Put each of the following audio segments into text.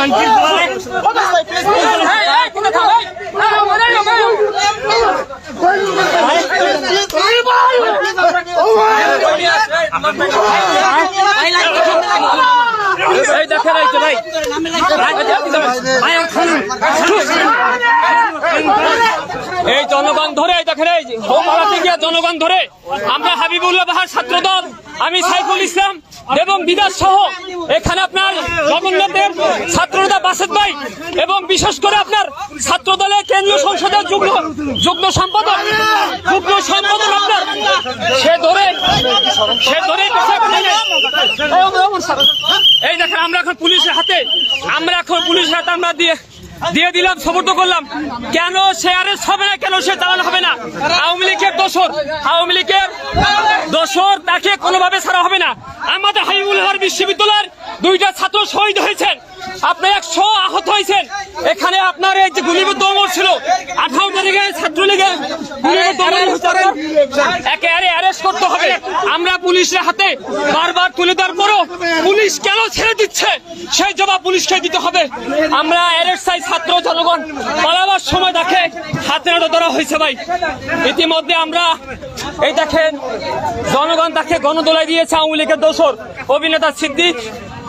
এই, আওয়ামী লীগের দোসর। এই দেখেন এই যে ভাই এই জনগণ ধরে দেখেন এই যে হোমপাড়াতে গিয়ে জনগণ ধরে। আমরা হাবিবুল্লাহ বাহার ছাত্র দল আমি সাইফুল ইসলাম এবং বিদাস সহ এখানে আপনার জগন্নাথের ছাত্রনেতা বাসেদ ভাই এবং বিশেষ করে আপনার ছাত্র দলের কেন্দ্রীয় সংসদের যুগ্ম যুগ্ম সম্পাদক যুগ্ম সম্পাদক আপনার। সে ধরে সে ধরে। এই দেখেন, আমরা এখন পুলিশের হাতে, আমরা এখন পুলিশের হাতে আমরা দিয়ে দিয়ে দিলাম, সমর্থ করলাম। কেন সে আরেস্ট হবে না, কেন সে চালানো হবে না? আওয়ামী লীগের দোষর, আওয়ামী লীগের দোষর তাকে কোনোভাবে ছাড়া হবে না। আমাদের হাবিবুল বিশ্ববিদ্যালয়ের দুইটা ছাত্র শহীদ হয়েছেন। আপনি একশো আহত হয়েছেন। এখানে আপনার এই যে গুলিবিদ্ধ অমর ছিল আঠারো তারিখে ছাত্রলীগের একেবারে অ্যারেস্ট করতে হবে। আমরা পুলিশের হাতে বারবার তুলে দেওয়ার পরও পুলিশ কেন ছেড়ে দিচ্ছে? সেই জবাব পুলিশকে দিতে হবে। আমরা অ্যারেস্ট চাই ছাত্র জনগণ। পালাবার সময় দেখে হাতে নাড়া ধরা হয়েছে ভাই। ইতিমধ্যে আমরা এই দেখেন জনগণ তাকে গণদোলায় দিয়েছে আওয়ামী লীগের দোসর অভিনেতা সিদ্দিক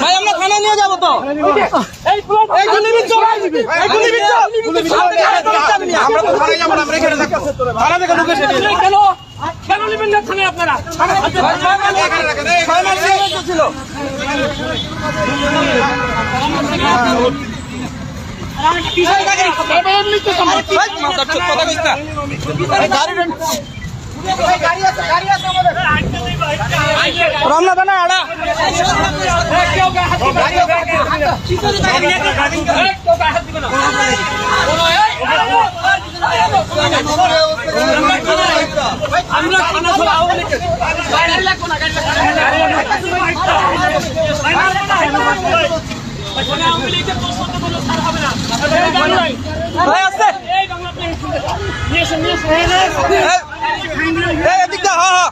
ভাই আমরা থানা নিয়ে যাব তো। কেন? নেবেন না থানায় আপনারা? ছিল। রমনা থানা আড়া আমরা থানা ছাড়া আওয়ামী লীগের আওয়ামী লীগের দোষর তো কোনো ছাড় হবে না এই বাংলায় ভাই আসছে এই বাংলা আপনি নিয়ে এসেন নিয়ে এসেন এই এদিক দা হ্যাঁ হ্যাঁ।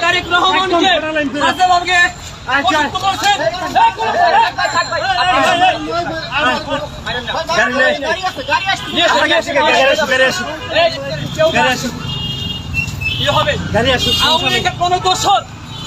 তারেক রহমানকে আসামকে অসুস্থ করছেন এই কোন- নিয়ে এসো, নিয়ে এসো, এই, কেউ কি হবে? আওয়ামী দোষর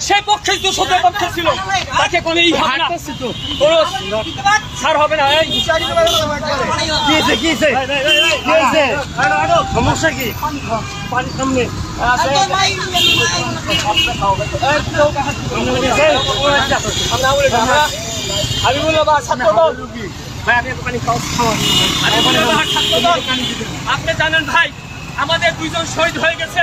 সে পক্ষে তো সত্য পক্ষে ছিল তাকে কোনো ই হবে না কোনো ছাড় হবে না এই সমস্যা কি আমি বললাম ছাত্র দল আমি বললাম ছাত্র আপনি জানেন ভাই আমাদের দুইজন শহীদ হয়ে গেছে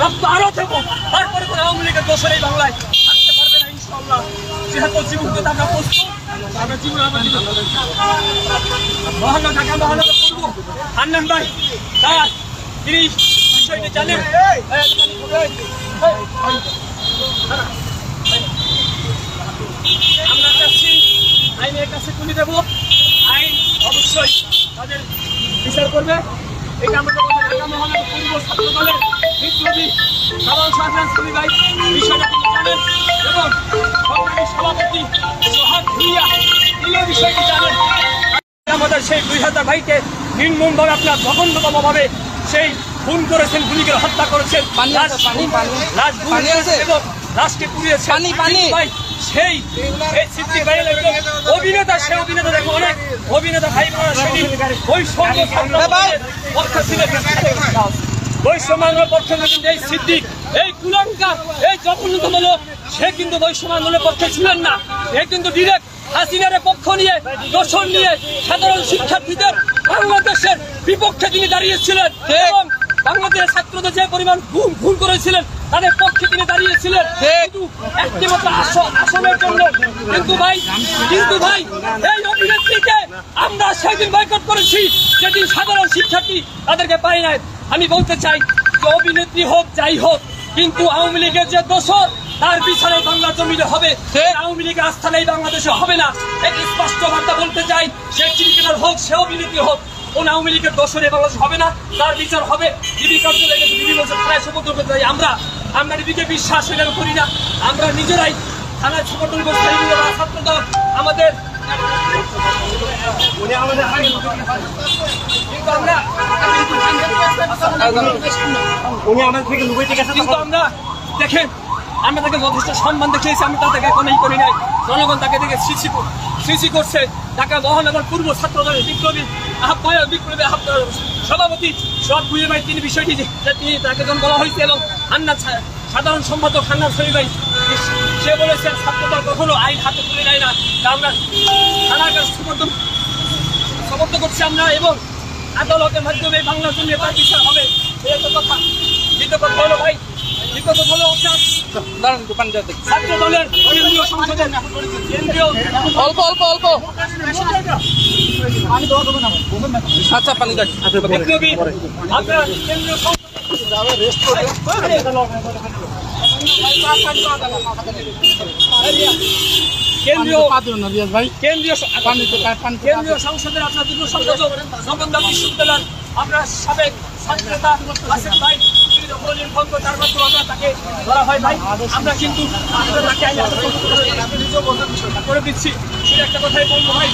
রক্ত দেবো তারপরে কোনো আওয়ামী লীগের দোষর এই বাংলায় আসতে জীবন জীবন আমার জীবন মহানগর ঢাকা মহানগর করব হান্নান ভাই তার তিনি বিষয়টি জানেন। আমরা চাচ্ছি আইনের কাছে দেবো। আইন অবশ্যই তাদের বিচার করবে। এটা আমরা ঢাকা মহানগর পূর্ব ছাত্র দলের বিপ্লবী সাধারণ সাধারণ শ্রী ভাই বিষয়টা তিনি জানেন এবং সংগ্রামী সভাপতি সোহাগ ভুইয়া তিনিও বিষয়টি জানেন। আমাদের সেই দুই হাজার ভাইকে নির্মমভাবে আপনার জঘন্যতম ভাবে সেই খুন করেছেন গুলি করে হত্যা করেছেন এবং লাশকে পুড়িয়েছেন। ভাই সেই অভিনেতা সে অভিনেতা দেখো অনেক অভিনেতা ভাই সেদিন ওই সঙ্গে ছিলেন পক্ষে কিন্তু এই সিদ্দিক এই কুলঙ্কার এই জঘন্যতম লোক সে কিন্তু বৈষম্যানের পক্ষে ছিলেন না। এ কিন্তু ডিরেক্ট হাসিনার পক্ষ নিয়ে দোষণ নিয়ে সাধারণ শিক্ষার্থীদের বাংলাদেশের বিপক্ষে তিনি দাঁড়িয়েছিলেন এবং বাংলাদেশের ছাত্রদের যে পরিমাণ ভুল ভুল করেছিলেন তাদের পক্ষে তিনি দাঁড়িয়েছিলেন। কিন্তু একটি মাত্র আসনের জন্য কিন্তু ভাই কিন্তু ভাই এই অভিনেত্রীকে আমরা সেদিন বয়কট করেছি যেদিন সাধারণ শিক্ষার্থী তাদেরকে পাই নাই। আমি বলতে চাই যে অভিনেত্রী হোক যাই হোক কিন্তু আওয়ামী লীগের যে দোষর তার বিচারে বাংলা জমিনে হবে। সে আওয়ামী লীগের আস্থা নেই বাংলাদেশে হবে না। একটি স্পষ্ট বার্তা বলতে চাই সে ক্রিকেটার হোক সে অভিনেত্রী হোক কোন আওয়ামী লীগের দোষরে বাংলাদেশ হবে না। তার বিচার হবে। ডিবি কার্যালয়ে ডিবি বলছে থানায় সমর্থন করতে চাই আমরা আমরা ডিবিকে বিশ্বাস এটা করি না। আমরা নিজেরাই থানায় সমর্থন করতে চাই ছাত্র দল আমাদের উনি আমরা দেখেন, আমরা তাকে যথেষ্ট সম্মান দেখিয়েছি আমি তাদেরকে কোনো করি নাই। জনগণ তাকে দেখে সৃষ্টি সৃষ্টি করছে। ঢাকা মহানগর পূর্ব ছাত্র বিপ্লবী আহ্বায়ক বিপ্লবী আহ্বায়ক সভাপতি সব বুঝে ভাই তিনি বিষয়টি যে তিনি তাকে যখন বলা হয়েছে হান্নার ছা- সাধারণ সম্পাদক হান্নার শরীফ ভাই সে বলেছেন ছাত্রদল কখনো আইন হাতে তুলে নেয় না। তা আমরা থানার কাছে সমর্থন সমর্থন করছি আমরা এবং আদালতের মাধ্যমে বাংলার জন্য তার বিচার হবে। এই একটা কথা। দ্বিতীয় কথা হলো ভাই দ্বিতীয় কথা হলো আপনার দাঁড়ান দোকান যাতে ছাত্র দলের কেন্দ্রীয় সংসদের কেন্দ্রীয় অল্প অল্প অল্প। আচ্ছা পানি দেখ আপনার কেন্দ্রীয় সংসদ কেন্দ্রীয় কেন্দ্রীয় কেন্দ্রীয় সংসদের আপনার জগন্নাথ সাবেক ছাত্রনেতা ভাই। তাকে ধরা হয় ভাই। আমরা কিন্তু করে দিচ্ছি। সেটা একটা কথাই বলব ভাই।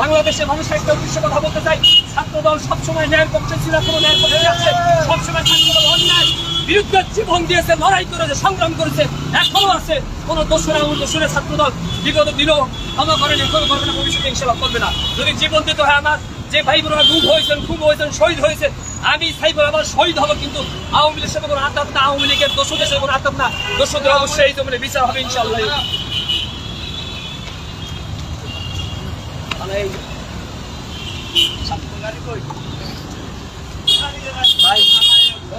বাংলাদেশের মানুষের একটা উদ্দেশ্য কথা বলতে চাই ছাত্র দল সবসময় ন্যায়ের পক্ষে ছিল কোনো ন্যায়ের পক্ষে আছে। সবসময় ছাত্র দল অন্যায়। বিরুদ্ধে জীবন দিয়েছে, লড়াই করেছে, সংগ্রাম করেছে, এখনও আছে। কোন দোষরা দোষরে ছাত্র দল বিগত দিনও ক্ষমা করেন, এখনও করবে না, ভবিষ্যতে ইনশাল্লাহ করবে না। যদি জীবন দিতে হয় আমার, যে ভাই বোনেরা গুম হয়েছেন, খুব হয়েছেন, শহীদ হয়েছে, আমি সাইবর আবার শহীদ হব, কিন্তু আওয়ামী লীগের সাথে কোনো আতাপ না, আওয়ামী লীগের দোষদের সাথে কোনো আতাপ না। দোষদের অবশ্যই এই জমিনে বিচার হবে ইনশাল্লাহ